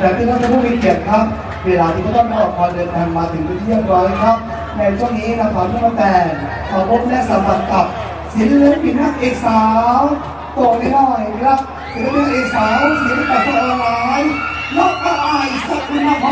แต่ที่ท่านผู้มีเกียรติครับ เวลาที่ก็ต้องออคอยเดินทางมาถึงที่เรียบร้อยครับ ในช่วงนี้นะครับที่มาแต่ขอพบและสัมผัสกับศิลปินนักเอกสาวโตนิดหน่อยครับศิลปินนักเอกสาวศิลปินสาวร้ายลน์นกกระไอสักคุณภา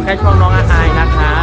ฟ์ให้ดูแค่ช่วงน้องอาหายนะครั